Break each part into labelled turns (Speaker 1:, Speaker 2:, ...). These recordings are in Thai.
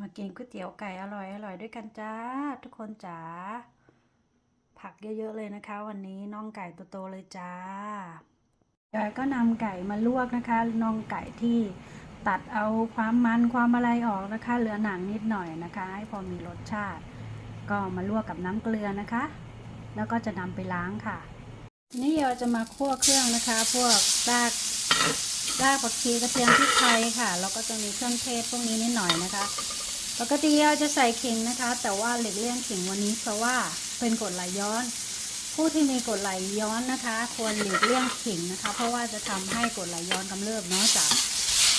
Speaker 1: มากินก๋วยเตี๋ยวไก่อร่อยอร่อยด้วยกันจ้า ทุกคนจ๋าผักเยอะๆเลยนะคะ วันนี้น่องไก่โตๆเลยจ้ายายก็นำไก่มาลวกนะคะน่องไก่ที่ตัดเอาความมันความอะไรออกนะคะ เหลือหนังนิดหน่อยนะคะ ให้พอมีรสชาติ ก็มาลวกกับน้ำเกลือนะคะ แล้วก็จะนำไปล้างค่ะทีนี่เราจะมาคั่วเครื่องนะคะ พวกรากรากผักชีกระเทียมพริกไทยค่ะ แล้วก็จะมีเครื่องเทศพวกนี้นิดหน่อยนะคะ ปกติเราจะใส่ขิงนะคะ แต่ว่าหลีกเลี่ยงขิงวันนี้เพราะว่าเป็นกรดไหลย้อน ผู้ที่มีกรดไหลย้อนนะคะ ควรหลีกเลี่ยงขิงนะคะ เพราะว่าจะทำให้กรดไหลย้อนกำเริบเนาะจ้ะ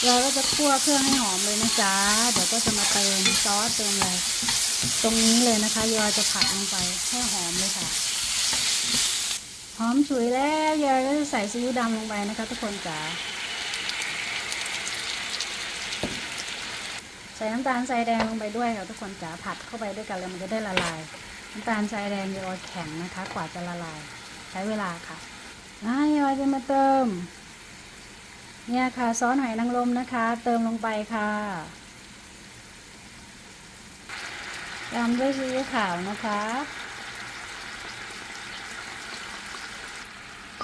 Speaker 1: เราก็จะคั่วเครื่องให้หอมเลยนะจ๊ะเดี๋ยวก็จะมาเติมซอสเติมอะไรตรงนี้เลยนะคะยอยจะผัดลงไปให้หอมเลยค่ะหอมฉุยแล้วยายก็จะใส่ซีอิ๊วดำลงไปนะคะ ทุกคนจ๋า ใส่น้ำตาลทรายแดงลงไปด้วยค่ะทุกคนจ๋าผัดเข้าไปด้วยกันแล้วมันจะได้ละลาย น้ำตาลทรายแดงยอแข็งนะคะ กว่าจะละลาย ใช้เวลาค่ะอ่ายอยจะมาเติม เนี่ยค่ะซอสหอยนางรมนะคะ เติมลงไปค่ะตามด้วยซีอิ๊วขาวนะคะ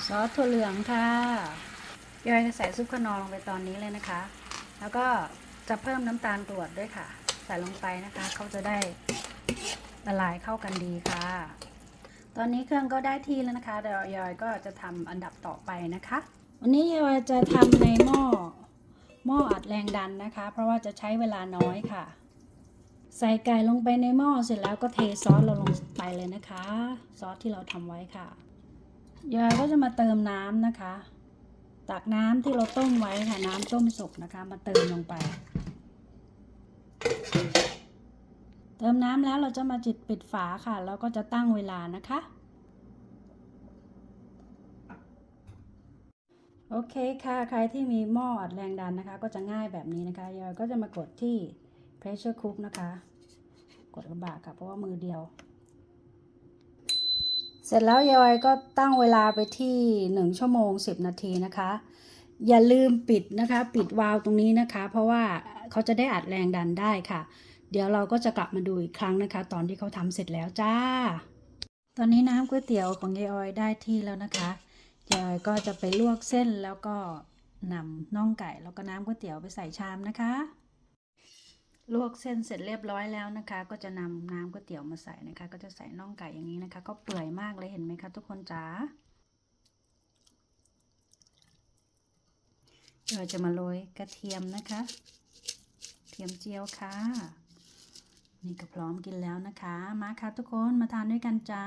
Speaker 1: ซอสถั่วเหลืองค่ะยอยจะใส่ซุปขนอลงไปตอนนี้เลยนะคะ แล้วก็ จะเพิ่มน้ำตาลกรวดด้วยค่ะ ใส่ลงไปนะคะ เขาจะได้ละลายเข้ากันดีค่ะ ตอนนี้เครื่องก็ได้ที่แล้วนะคะเดี๋ยวยอยก็จะทำอันดับต่อไปนะคะ วันนี้ยอยจะทำในหม้อหม้ออัดแรงดันนะคะ เพราะว่าจะใช้เวลาน้อยค่ะ ใส่ไก่ลงไปในหม้อเสร็จแล้วก็เทซอสเราลงไปเลยนะคะ ซอสที่เราทำไว้ค่ะยายก็จะมาเติมน้ำนะคะ ตักน้ำที่เราต้มไว้ค่ะน้ำต้มสุกนะคะ มาเติมลงไป เติมน้ำแล้วเราจะมาจิตปิดฝาค่ะ แล้วก็จะตั้งเวลานะคะ โอเคค่ะใครที่มีหม้ออัดแรงดันนะคะ ก็จะง่ายแบบนี้นะคะยายก็จะมากดที่ pressure cook นะคะ กดลำบากค่ะเพราะว่ามือเดียว เสร็จแล้วยอยก็ตั้งเวลาไปที่ 1 ชั่วโมง 10 นาทีนะคะ อย่าลืมปิดนะคะ ปิดวาล์วตรงนี้นะคะ เพราะว่าเขาจะได้อัดแรงดันได้ค่ะ เดี๋ยวเราก็จะกลับมาดูอีกครั้งนะคะ ตอนที่เขาทำเสร็จแล้วจ้า ตอนนี้น้ำก๋วยเตี๋ยวของยายออยได้ที่แล้วนะคะยายออยก็จะไปลวกเส้นแล้วก็นำน่องไก่แล้วก็น้ำก๋วยเตี๋ยวไปใส่ชามนะคะ ลวกเส้นเสร็จเรียบร้อยแล้วนะคะ ก็จะนำน้ำก๋วยเตี๋ยวมาใส่นะคะ ก็จะใส่น่องไก่อย่างนี้นะคะ ก็เปื่อยมากเลยเห็นไหมคะทุกคนจ๋าเราจะมาโรยกระเทียมนะคะ เทียมเจียวค่ะ นี่ก็พร้อมกินแล้วนะคะ มาค่ะทุกคนมาทานด้วยกันจ้า